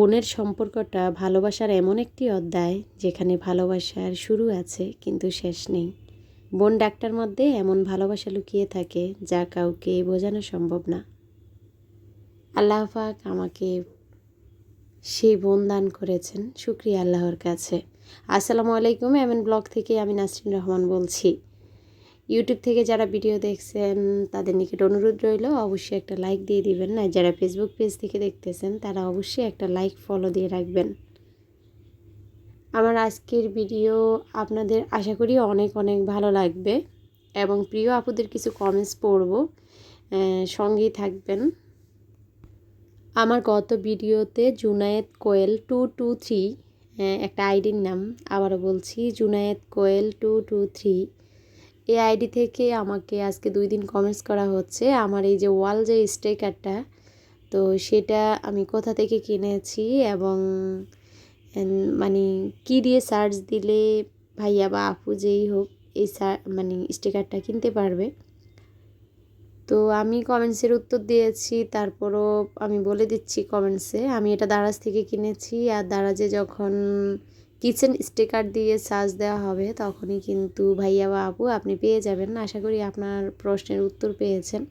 বোনের সম্পর্কটা ভালোবাসার এমন একটি অধ্যায় যেখানে ভালোবাসার শুরু আছে কিন্তু শেষ নেই। বোন ডাক্তার মধ্যে এমন ভালোবাসা লুকিয়ে থাকে যা কাউকে বোঝানো সম্ভব না। আল্লাহ পাক আমাকে সেই বোন দান করেছেন। শুক্রিয়া আল্লাহর কাছে। আসসালামু আলাইকুম এমন ব্লগ থেকে আমি নাসরিন রহমান বলছি। ইউটিউব থেকে যারা ভিডিও দেখছেন, তাদের নিকট অনুরোধ রইল, অবশ্যই একটা লাইক দিয়ে দিবেন। আর যারা ফেসবুক পেজ থেকে দেখতেছেন, তারা অবশ্যই একটা লাইক ফলো দিয়ে রাখবেন। আমার আজকের ভিডিও আপনাদের আশা করি অনেক অনেক ভালো লাগবে। এবং প্রিয় আপুদের কিছু কমেন্টস পড়ব। সঙ্গেই থাকবেন। আমার গত ভিডিওতে Junayed Koel two two three একটা আইডির নাম, আবারও বলছি, Junayed Koel two two three এই আইডি থেকে আমাকে আজকে দুই দিন কমেন্টস করা হচ্ছে। আমার এই যে ওয়াল যে স্টিকারটা, তো সেটা আমি কোথা থেকে কিনেছি এবং মানে কি দিয়ে সার্চ দিলে ভাইয়া বা আপু যেই হোক এই মানে স্টিকারটা কিনতে পারবে। তো আমি কমেন্টসের উত্তর দিয়েছি, তারপরও আমি বলে দিচ্ছি কমেন্টসে আমি এটা দারাজ থেকে কিনেছি। আর দারাজে যখন কিচেন স্টিকার দিয়ে সার্চ দেওয়া হবে, তখনই কিন্তু ভাইয়া বা আপু আপনি পেয়ে যাবেন। আশা করি আপনার প্রশ্নের উত্তর পেয়েছেন।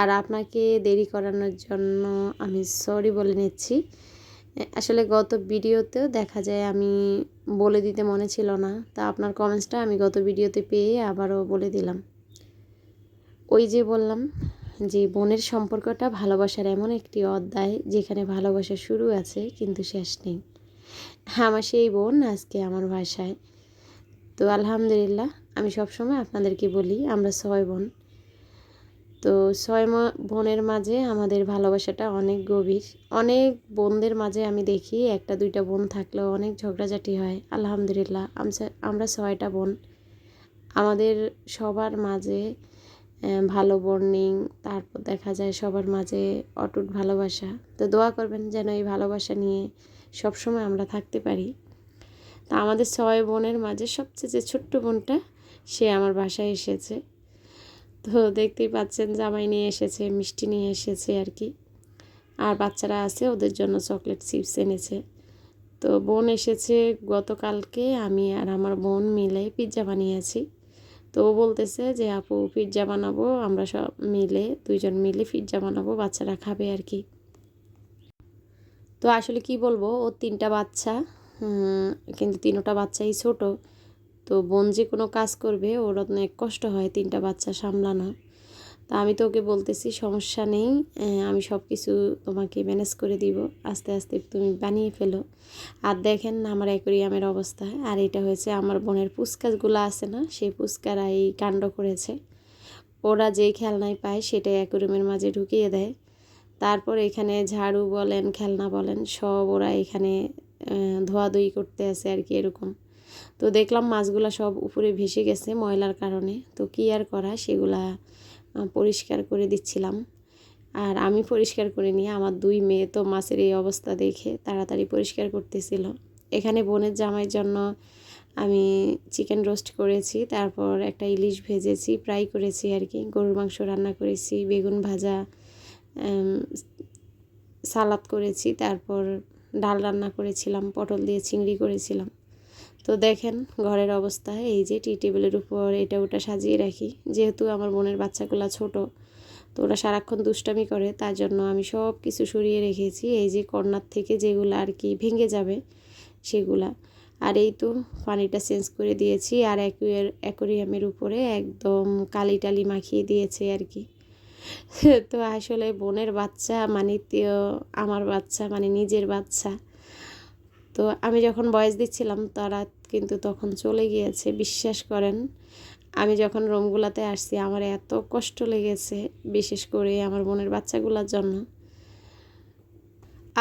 আর আপনাকে দেরি করানোর জন্য আমি সরি বলে নিচ্ছি। আসলে গত ভিডিওতেও দেখা যায় আমি বলে দিতে মনে ছিল না, তা আপনার কমেন্টসটা আমি গত ভিডিওতে পেয়ে আবারও বলে দিলাম। ওই যে বললাম যে, বোনের সম্পর্কটা ভালোবাসার এমন একটি অধ্যায় যেখানে ভালোবাসা শুরু আছে কিন্তু শেষ নেই। আমার সেই বোন আজকে আমার বাসায়। তো আলহামদুলিল্লাহ, আমি সবসময় আপনাদেরকে বলি, আমরা ছয় বোন। তো ছয় বোনের মাঝে আমাদের ভালোবাসাটা অনেক গভীর। অনেক বোনদের মাঝে আমি দেখি, একটা, দুইটা বোন থাকলেও অনেক ঝগড়াঝাটি হয়। আলহামদুলিল্লাহ আমরা ছয়টা বোন। আমাদের সবার মাঝে ভালো বর্নিং তারপর দেখা যায় সবার মাঝে অটুট ভালোবাসা। তো দোয়া করবেন যেন এই ভালোবাসা নিয়ে সবসময় আমরা থাকতে পারি। তা আমাদের ছয় বোনের মাঝে সবচেয়ে যে ছোট্ট বোনটা, সে আমার বাসায় এসেছে। তো দেখতেই পাচ্ছেন, জামাই নিয়ে এসেছে, মিষ্টি নিয়ে এসেছে আর কি। আর বাচ্চারা আছে, ওদের জন্য চকলেট চিপস এনেছে। তো বোন এসেছে গতকালকে, আমি আর আমার বোন মিলে পিৎজা বানিয়েছি। তো ও বলতেছে যে, আপু পিৎজা বানাবো, আমরা সব মিলে, দুইজন মিলে পিৎজা বানাবো, বাচ্চারা খাবে আর কি। তো আসলে কি বলব ওর তিনটা বাচ্চা কিন্তু তিনোটা বাচ্চাই ছোট। তো বোন যে কোনো কাজ করবে, ওর অনেক কষ্ট হয় তিনটা বাচ্চা সামলানো। তা আমি তো ওকে বলতেছি, সমস্যা নেই আমি সব কিছু তোমাকে ম্যানেজ করে দিব। আস্তে আস্তে তুমি বানিয়ে ফেলো। আর দেখেন না আমার অ্যাকোরিয়ামের অবস্থা। আর এটা হয়েছে আমার বোনের পুস্কাজগুলো আছে না, সেই পুস্কারা এই কাণ্ড করেছে। ওরা যেই খেলনায় পায়, সেটাই অ্যাকোরিয়ামের মাঝে ঢুকিয়ে দেয়। তারপর এখানে ঝাড়ু বলেন, খেলনা বলেন, সব ওরা এখানে ধোয়াধুয়ি করতে আছে আর কি এরকম। তো দেখলাম মাছগুলা সব উপরে ভেসে গেছে ময়লার কারণে। তো কী আর করা, সেগুলা পরিষ্কার করে দিচ্ছিলাম। আর আমি পরিষ্কার করে নিয়ে আমার দুই মেয়ে তো মাছের এই অবস্থা দেখে তাড়াতাড়ি পরিষ্কার করতেছিল। এখানে বোনের জামাইয়ের জন্য আমি চিকেন রোস্ট করেছি, তারপর একটা ইলিশ ভেজেছি, ফ্রাই করেছি আর কি, গরুর মাংস রান্না করেছি, বেগুন ভাজা সালাদ করেছি, তারপর ডাল রান্না করেছিলাম, পটল দিয়ে চিংড়ি করেছিলাম। তো দেখেন ঘরের অবস্থা, এই যে টি টেবিলের উপর এটা ওটা সাজিয়ে রাখি। যেহেতু আমার বোনের বাচ্চাগুলো ছোট, তো ওরা সারাক্ষণ দুষ্টামি করে, তার জন্য আমি সব কিছু সরিয়ে রেখেছি। এই যে কর্নার থেকে যেগুলো আর কি ভেঙে যাবে সেগুলা। আর এই তো পানিটা চেঞ্জ করে দিয়েছি, আর অ্যাকুয়ার, অ্যাকোরিয়ামের উপরে একদম কালি টালি মাখিয়ে দিয়েছে আর কি। তো আসলে বোনের বাচ্চা মানে আমার বাচ্চা মানে নিজের বাচ্চা। তো আমি যখন বয়স দিচ্ছিলাম, তারা কিন্তু তখন চলে গিয়েছে, বিশ্বাস করেন। আমি যখন রুমগুলাতে আসছি, আমার এত কষ্ট লেগেছে, বিশেষ করে আমার বোনের বাচ্চাগুলোর জন্য।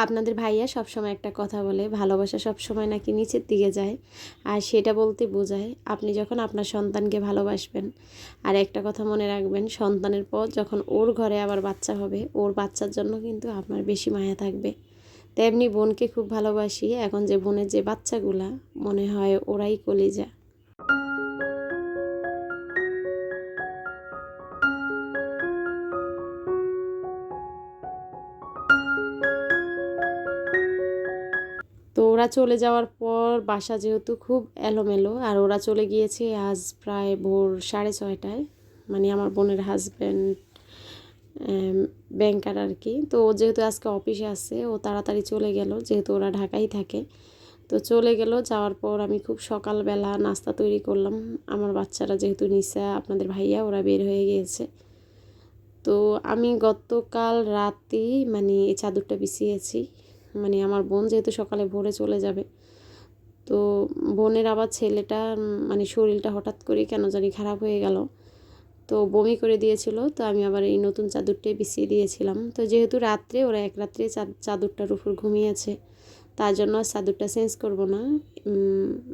আপনাদের ভাইয়া সবসময় একটা কথা বলে, ভালোবাসা সবসময় নাকি নিচের দিকে যায় আর সেটা বলতে বোঝায়। আপনি যখন আপনার সন্তানকে ভালোবাসবেন আর একটা কথা মনে রাখবেন, সন্তানের পর যখন ওর ঘরে আবার বাচ্চা হবে, ওর বাচ্চার জন্য কিন্তু আপনার বেশি মায়া থাকবে। তেমনি বোনকে খুব ভালোবাসি, এখন যে বোনের যে বাচ্চাগুলা, মনে হয় ওরাই কলিজা। ওরা চলে যাওয়ার পর বাসা যেহেতু খুব এলোমেলো, আর ওরা চলে গিয়েছে আজ প্রায় ভোর সাড়ে ছয়টায় মানে আমার বোনের হাজব্যান্ড ব্যাংকার আর কি। তো ও যেহেতু আজকে অফিসে আছে, ও তাড়াতাড়ি চলে গেল, যেহেতু ওরা ঢাকাই থাকে। তো চলে গেল, যাওয়ার পর আমি খুব সকালবেলা নাস্তা তৈরি করলাম। আমার বাচ্চারা যেহেতু নিশা আপনাদের ভাইয়া, ওরা বের হয়ে গিয়েছে। তো আমি গতকাল রাতেই মানে এই চাদরটা বিছিয়েছি মানে আমার বোন যেহেতু সকালে ভোরে চলে যাবে, তো বোনের আবার ছেলেটা মানে শরীরটা হঠাৎ করে কেন জানি খারাপ হয়ে গেল। তো বমি করে দিয়েছিল, তো আমি আবার এই নতুন চাদরটাই বিছিয়ে দিয়েছিলাম। তো যেহেতু রাত্রে, ওরা এক রাত্রে চাদরটার উপর ঘুমিয়েছে, তার জন্য আর চাদরটা চেঞ্জ করব না।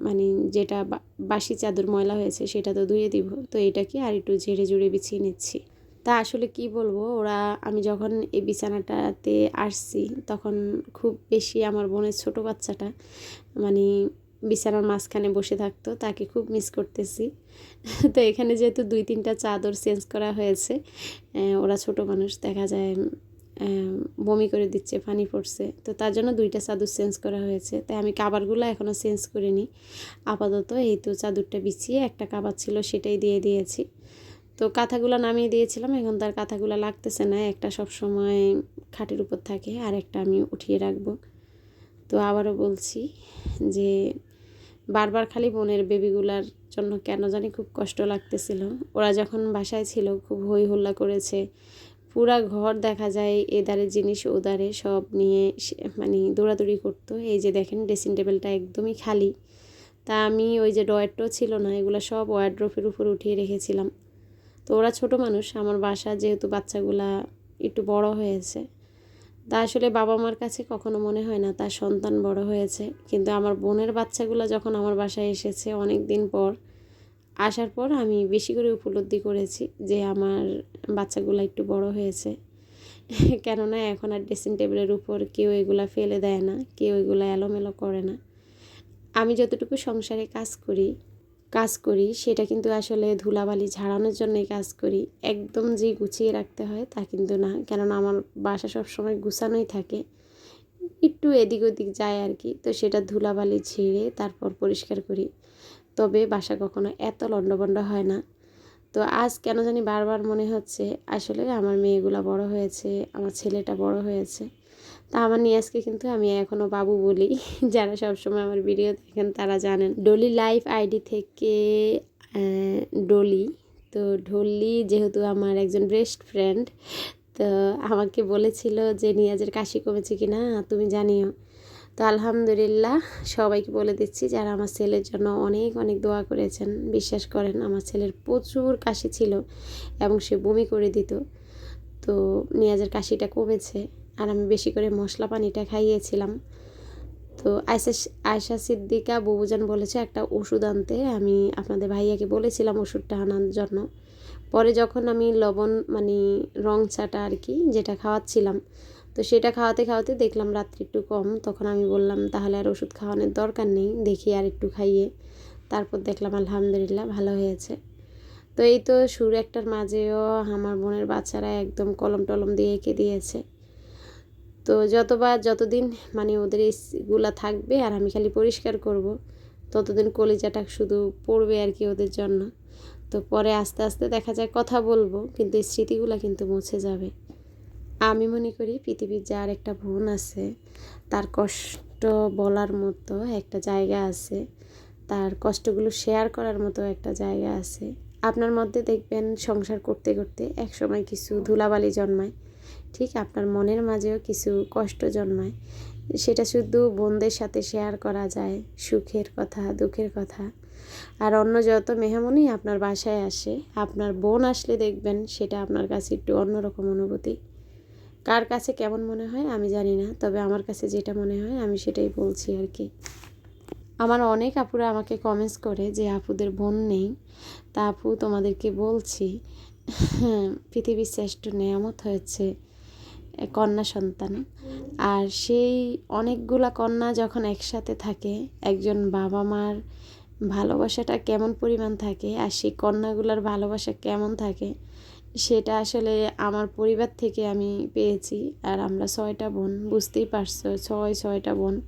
মানে যেটা বাসি চাদর ময়লা হয়েছে সেটা তো ধুয়ে দিব। তো এটাকে আর একটু ঝেড়ে জুড়ে বিছিয়ে নিচ্ছি। তা আসলে কি বলব? ওরা, আমি যখন এই বিছানাটাতে আসছি, তখন খুব বেশি আমার বোনের ছোট বাচ্চাটা মানে বিছানার মাঝখানে বসে থাকতো, তাকে খুব মিস করতেছি। তো এখানে যেহেতু দুই তিনটা চাদর চেঞ্জ করা হয়েছে ওরা ছোট মানুষ, দেখা যায় বমি করে দিচ্ছে, পানি পড়ছে। তো তার জন্য দুইটা চাদর চেঞ্জ করা হয়েছে। তাই আমি কাবারগুলো এখনও চেঞ্জ করিনি। আপাতত এই তো চাদরটা বিছিয়ে একটা কাবার ছিল, সেটাই দিয়ে দিয়েছি। তো কাঁথাগুলো নামিয়ে দিয়েছিলাম, এখন তার কাঁথাগুলো লাগতেছে না। একটা সব সময় খাটের উপর থাকে, আর একটা আমি উঠিয়ে রাখব। তো আবারও বলছি যে, বারবার খালি বোনের বেবিগুলার জন্য কেন জানি খুব কষ্ট লাগতেছিল। ওরা যখন বাসায় ছিল, খুব হই হল্লা করেছে। পুরা ঘর দেখা যায় এদারে জিনিস ওদারে সব নিয়ে মানে দৌড়াদৌড়ি করতো। এই যে দেখেন, ড্রেসিং টেবিলটা একদমই খালি। তা আমি ওই যে ডয়ারটাও ছিল না, এগুলো সব ওয়ার্ড্রোফের উপর উঠিয়ে রেখেছিলাম। তো ওরা ছোট মানুষ, আমার বাসা যেহেতু বাচ্চাগুলা একটু বড় হয়েছে। তা আসলে বাবা মার কাছে কখনো মনে হয় না তার সন্তান বড় হয়েছে। কিন্তু আমার বোনের বাচ্চাগুলো যখন আমার বাসায় এসেছে অনেক দিন পর, আসার পর আমি বেশি করে উপলব্ধি করেছি যে আমার বাচ্চাগুলো একটু বড় হয়েছে। কেননা এখন আর ড্রেসিং টেবিলের উপর কেউ এগুলা ফেলে দেয় না, কেউ এগুলো এলোমেলো করে না। আমি যতটুকু সংসারে কাজ করি কাজ করি, সেটা কিন্তু আসলে ধুলাবালি ঝাড়ানোর জন্যই কাজ করি। একদম যে গুছিয়ে রাখতে হয় তা কিন্তু না, কেননা আমার বাসা সবসময় গুছানোই থাকে। একটু এদিক ওদিক যায় আর কি, তো সেটা ধুলাবালি ঝেড়ে তারপর পরিষ্কার করি। তবে বাসা কখনো এত লণ্ডভণ্ড হয় না। তো আজ কেন জানি বারবার মনে হচ্ছে, আসলে আমার মেয়েগুলা বড় হয়েছে, আমার ছেলেটা বড় হয়েছে। তা আমার নিয়াজকে কিন্তু আমি এখনও বাবু বলি, যারা সবসময় আমার ভিডিও দেখেন তারা জানেন। ডলি লাইফ আইডি থেকে ডলি, তো ঢলি যেহেতু আমার একজন বেস্ট ফ্রেন্ড তো আমাকে বলেছিল যে নিয়াজের কাশি কমেছে কি না তুমি জানিও। তো আলহামদুলিল্লাহ সবাইকে বলে দিচ্ছি যারা আমার ছেলের জন্য অনেক অনেক দোয়া করেছেন, বিশ্বাস করেন আমার ছেলের প্রচুর কাশি ছিল এবং সে বমি করে দিত। তো নিয়াজের কাশিটা কমেছে আর আমি বেশি করে মশলা পানিটা খাইয়েছিলাম। তো আয়সা আয়সা সিদ্দিকা ববুজান বলেছে, একটা ওষুধ আনতে। আমি আপনাদের ভাইয়াকে বলেছিলাম ওষুধটা আনার জন্য। পরে যখন আমি লবণ মানে রং চাটা আর কি, যেটা খাওয়াচ্ছিলাম তো সেটা খাওয়াতে খাওয়াতে দেখলাম রাত্রি একটু কম। তখন আমি বললাম, তাহলে আর ওষুধ খাওয়ানোর দরকার নেই, দেখি আর একটু খাইয়ে। তারপর দেখলাম, আলহামদুলিল্লাহ, ভালো হয়েছে। তো এই তো সুর একটার মাঝেও আমার বোনের বাচ্চারা একদম কলম টলম দিয়ে এঁকে দিয়েছে। তো যতবার যতদিন মানে ওদের এইগুলা থাকবে আর আমি খালি পরিষ্কার করব, ততদিন কলিজাটা শুধু পড়বে আর কি ওদের জন্য। তো পরে আস্তে আস্তে দেখা যায় কথা বলব, কিন্তু এই স্মৃতিগুলো কিন্তু মুছে যাবে। আমি মনে করি পৃথিবীর যার একটা বোন আছে, তার কষ্ট বলার মতো একটা জায়গা আছে, তার কষ্টগুলো শেয়ার করার মতো একটা জায়গা আছে। আপনার মধ্যে দেখবেন সংসার করতে করতে একসময় কিছু ধুলাবালি জন্মায়, ঠিক আপনার মনের মাঝেও কিছু কষ্ট জন্মায়। সেটা শুধু বোনদের সাথে শেয়ার করা যায়, সুখের কথা, দুঃখের কথা। আর অন্য যত মেহমানই আপনার বাসায় আসে, আপনার বোন আসলে দেখবেন সেটা আপনার কাছে একটু অন্যরকম অনুভূতি। কার কাছে কেমন মনে হয় আমি জানি না, তবে আমার কাছে যেটা মনে হয় আমি সেটাই বলছি আর কি। আমার অনেক আপুরা আমাকে কমেন্টস করে যে আপুদের বোন নেই, তা আপু তোমাদেরকে বলছি, পৃথিবীর শ্রেষ্ঠ নেয়ামত হয়েছে কন্যা সন্তান। আর সেই অনেকগুলা কন্যা যখন একসাথে থাকে, একজন বাবা মার ভালোবাসাটা কেমন পরিমাণ থাকে, আর সেই কন্যাগুলোর ভালোবাসা কেমন থাকে সেটা আসলে আমার পরিবার থেকে আমি পেয়েছি। আর আমরা ছয়টা বোন, বুঝতেই পারছ, ছয়, ছয়টা বোন।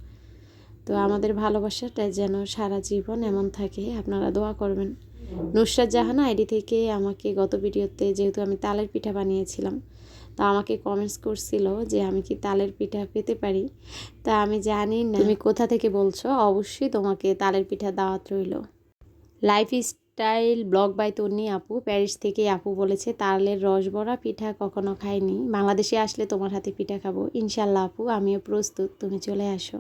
তো আমাদের ভালোবাসাটা যেন সারা জীবন এমন থাকে, আপনারা দোয়া করবেন। নুসরাত জাহানা আইডি থেকে আমাকে গত ভিডিওতে যেহেতু আমি তালের পিঠা বানিয়েছিলাম, তা আমাকে কমেন্টস করছিল যে আমি কি তালের পিঠা পেতে পারি? তা আমি জানি না। তুমি কোথা থেকে বলছো? অবশ্যই তোমাকে তালের পিঠা দাওয়াত রইল। Life style blog by Tonni আপু। প্যারিস থেকে আপু বলেছে, তালের রসবড়া পিঠা কখনো খাইনি। বাংলাদেশে আসলে তোমার হাতে পিঠা খাব। ইনশাল্লাহ আপু, আমিও প্রস্তুত, তুমি চলে আসো।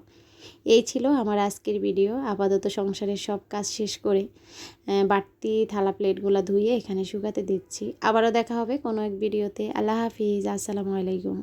এই ছিল আমার আজকের ভিডিও। আপাতত সংসারের সব কাজ শেষ করে বাড়তি থালা প্লেটগুলো ধুয়ে এখানে শুকাতে দিচ্ছি। আবারও দেখা হবে কোনো এক ভিডিওতে। আল্লাহ হাফিজ, আসসালামু আলাইকুম।